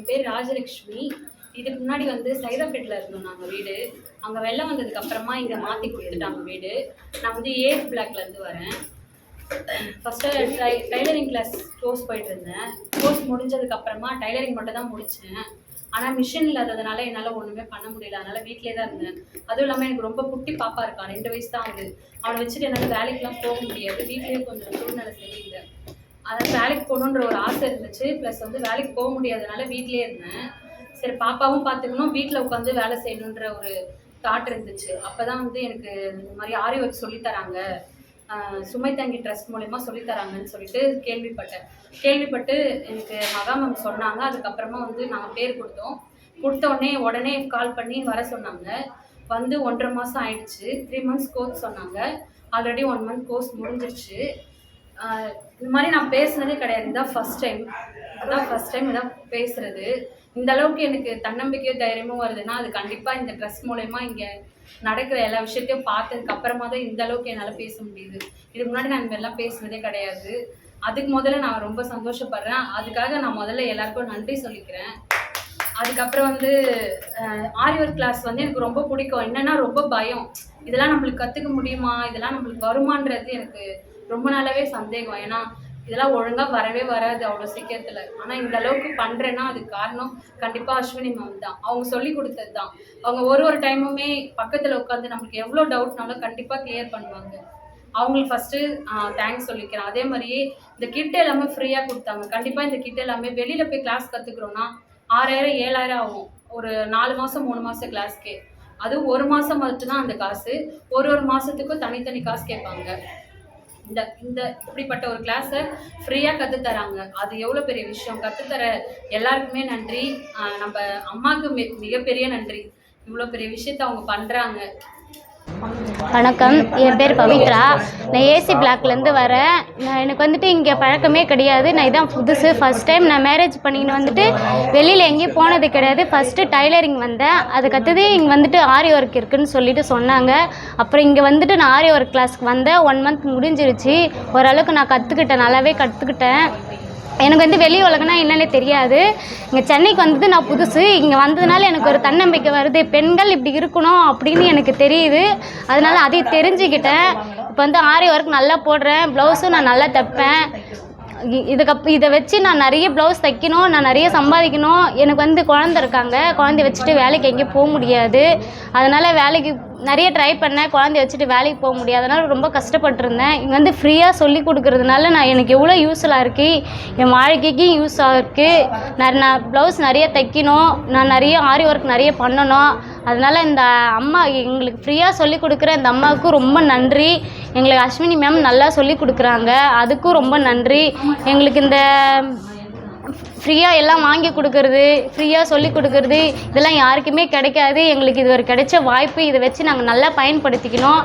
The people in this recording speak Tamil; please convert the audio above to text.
என் பேர் ராஜலக்ஷ்மி. இதுக்கு முன்னாடி வந்து சைதாப்பேட்டில் இருந்தோம் நாங்கள் வீடு. அங்கே வெள்ளம் வந்ததுக்கு அப்புறமா இங்கே மாற்றி கொடுத்துட்டாங்க வீடு. நான் வந்து ஏ பிளாக்லேருந்து வரேன். ஃபஸ்ட்டு டை டைலரிங் கிளாஸ் கோர்ஸ் போயிட்டு இருந்தேன். கோர்ஸ் முடிஞ்சதுக்கு அப்புறமா டைலரிங் மட்டும் தான் முடித்தேன் ஆனால் மிஷின் இல்லாததுனால என்னால் ஒன்றுமே பண்ண முடியல. அதனால் வீட்டிலே தான் இருந்தேன். அதுவும் இல்லாமல் எனக்கு ரொம்ப குட்டி பாப்பா இருக்கான் ரெண்டு வயசு தான் ஆகுது. அவனை வச்சுட்டு என்னால் வேலைக்கெலாம் போக முடியாது. வீட்லேயே கொஞ்சம் சூழ்நிலை சரியில்லை. அதாவது வேலைக்கு போகணுன்ற ஒரு ஆசை இருந்துச்சு. ப்ளஸ் வந்து வேலைக்கு போக முடியாதனால வீட்டிலே இருந்தேன். சரி பாப்பாவும் பார்த்துக்கணும் வீட்டில் உட்காந்து வேலை செய்யணுன்ற ஒரு தாட் இருந்துச்சு. அப்போ தான் வந்து எனக்கு இந்த மாதிரி ஆரி ஒர்க் சொல்லித்தராங்க சுமை தங்கி ட்ரஸ்ட் மூலயமா சொல்லித்தராங்கன்னு சொல்லிட்டு கேள்விப்பட்டேன். கேள்விப்பட்டு எனக்கு மகா மேம் சொன்னாங்க. அதுக்கப்புறமா வந்து நாங்கள் பேர் கொடுத்தோம். கொடுத்த உடனே உடனே கால் பண்ணி வர சொன்னாங்க. வந்து ஒன்றரை மாதம் ஆயிடுச்சு. த்ரீ மந்த்ஸ் கோர்ஸ் சொன்னாங்க. ஆல்ரெடி ஒன் மந்த் கோர்ஸ் முடிஞ்சிருச்சு. இது மாதிரி நான் பேசுனதே கிடையாது. இதான் ஃபர்ஸ்ட் டைம் அதான் ஃபர்ஸ்ட் டைம் இதான் பேசுறது. இந்த அளவுக்கு எனக்கு தன்னம்பிக்கையோ தைரியமும் வருதுன்னா அது கண்டிப்பாக இந்த ட்ரெஸ் மூலயமா இங்கே நடக்கிற எல்லா விஷயத்தையும் பார்த்ததுக்கு அப்புறமா தான் இந்த அளவுக்கு என்னால் பேச முடியுது. இதுக்கு முன்னாடி நான் இந்த மாதிரிலாம் பேசுனதே கிடையாது. அதுக்கு முதல்ல நான் ரொம்ப சந்தோஷப்படுறேன். அதுக்காக நான் முதல்ல எல்லாருக்கும் நன்றி சொல்லிக்கிறேன். அதுக்கப்புறம் வந்து ஆரி ஒர்க் கிளாஸ் வந்து எனக்கு ரொம்ப பிடிக்கும். என்னன்னா ரொம்ப பயம். இதெல்லாம் நம்மளுக்கு கற்றுக்க முடியுமா? இதெல்லாம் நம்மளுக்கு வருமான்றது எனக்கு ரொம்ப நாளாவே சந்தேகம். ஏன்னா இதெல்லாம் ஒழுங்காக வரவே வராது அவ்வளோ சீக்கிரத்தில். ஆனால் இந்த அளவுக்கு பண்ணுறேன்னா அதுக்கு காரணம் கண்டிப்பாக அஸ்வினி மேம் தான். அவங்க சொல்லி கொடுத்தது தான். அவங்க ஒரு ஒரு டைமுமே பக்கத்தில் உட்காந்து நம்மளுக்கு எவ்வளோ டவுட்னாலும் கண்டிப்பாக கிளியர் பண்ணுவாங்க. அவங்களுக்கு ஃபஸ்ட்டு தேங்க்ஸ் சொல்லிக்கிறேன். அதே மாதிரியே இந்த கிட் எல்லாமே ஃப்ரீயாக கொடுத்தாங்க. கண்டிப்பாக இந்த கிட் எல்லாமே வெளியில் போய் கிளாஸ் கற்றுக்குறோன்னா ஆறாயிரம் ஏழாயிரம் ஆகும். ஒரு நாலு மாதம் மூணு மாதம் கிளாஸ்க்கே அதுவும் ஒரு மாதம் மட்டும்தான் அந்த காசு. ஒரு ஒரு மாதத்துக்கும் தனித்தனி காசு கேட்பாங்க. இந்த இந்த இப்படிப்பட்ட ஒரு கிளாஸை ஃப்ரீயாக கற்றுத்தராங்க அது எவ்வளோ பெரிய விஷயம். கற்றுத்தர எல்லாருக்குமே நன்றி. நம்ம அம்மாவுக்கு மி மிகப்பெரிய நன்றி. இவ்வளோ பெரிய விஷயத்த அவங்க பண்ணுறாங்க வணக்கம். என் பேர் பவித்ரா. நான் ஏசி பிளாக்லேருந்து வரேன். நான் எனக்கு வந்துட்டு இங்கே பழக்கமே கிடையாது. நான் இதான் புதுசு. ஃபஸ்ட் டைம் நான் மேரேஜ் பண்ணிக்கின்னு வந்துட்டு வெளியில் எங்கேயும் போனது கிடையாது. ஃபஸ்ட்டு டைலரிங் வந்தேன். அதுக்கடுத்தது இங்கே வந்துட்டு ஆரி ஒர்க் இருக்குதுன்னு சொல்லிட்டு சொன்னாங்க. அப்புறம் இங்கே வந்துட்டு நான் ஆரி ஒர்க் கிளாஸ்க்கு வந்தேன். ஒன் மந்த் முடிஞ்சிருச்சு. ஓரளவுக்கு நான் கற்றுக்கிட்டேன் நல்லாவே கற்றுக்கிட்டேன் எனக்கு வந்து வெளி உலகம்னா என்னன்னே தெரியாது. இங்கே சென்னைக்கு வந்தது நான் புதுசு. இங்கே வந்ததுனால எனக்கு ஒரு தன்னம்பிக்கை வருது. பெண்கள் இப்படி இருக்கணும் அப்படின்னு எனக்கு தெரியுது. அதனால அதை தெரிஞ்சுக்கிட்டேன். இப்போ வந்து ஆரி ஒர்க் நல்லா போடுறேன். ப்ளவுஸும் நான் நல்லா தைப்பேன். இதுக்கப் இதை வச்சு நான் நிறைய ப்ளவுஸ் தைக்கணும் நான் நிறைய சம்பாதிக்கணும். எனக்கு வந்து குழந்த இருக்காங்க. குழந்தைய வச்சுட்டு வேலைக்கு எங்கேயும் போக முடியாது. அதனால் வேலைக்கு நிறைய ட்ரை பண்ணேன். குழந்தைய வச்சுட்டு வேலைக்கு போக முடியாது. அதனால் ரொம்ப கஷ்டப்பட்டிருந்தேன். இங்கே வந்து ஃப்ரீயாக சொல்லி கொடுக்கறதுனால நான் எனக்கு எவ்வளோ யூஸ்ஃபுல்லாக இருக்குது என் வாழ்க்கைக்கு யூஸ் ஆகிருக்கு நான் நான் ப்ளவுஸ் நிறைய தைக்கணும். நான் நிறைய ஆரி ஒர்க் நிறைய பண்ணணும். அதனால் இந்த அம்மா எங்களுக்கு ஃப்ரீயாக சொல்லி கொடுக்குற இந்த அம்மாவுக்கு ரொம்ப நன்றி. எங்களுக்கு அஸ்வினி மேம் நல்லா சொல்லி கொடுக்குறாங்க. அதுக்கும் ரொம்ப நன்றி. எங்களுக்கு இந்த ஃப்ரீயாக எல்லாம் வாங்கி கொடுக்கறது ஃப்ரீயாக சொல்லி கொடுக்கறது இதெல்லாம் யாருக்குமே கிடைக்காது. எங்களுக்கு இது ஒரு கிடைச்ச வாய்ப்பு. இதை வச்சு நாங்கள் நல்லா பயன்படுத்திக்கணும்.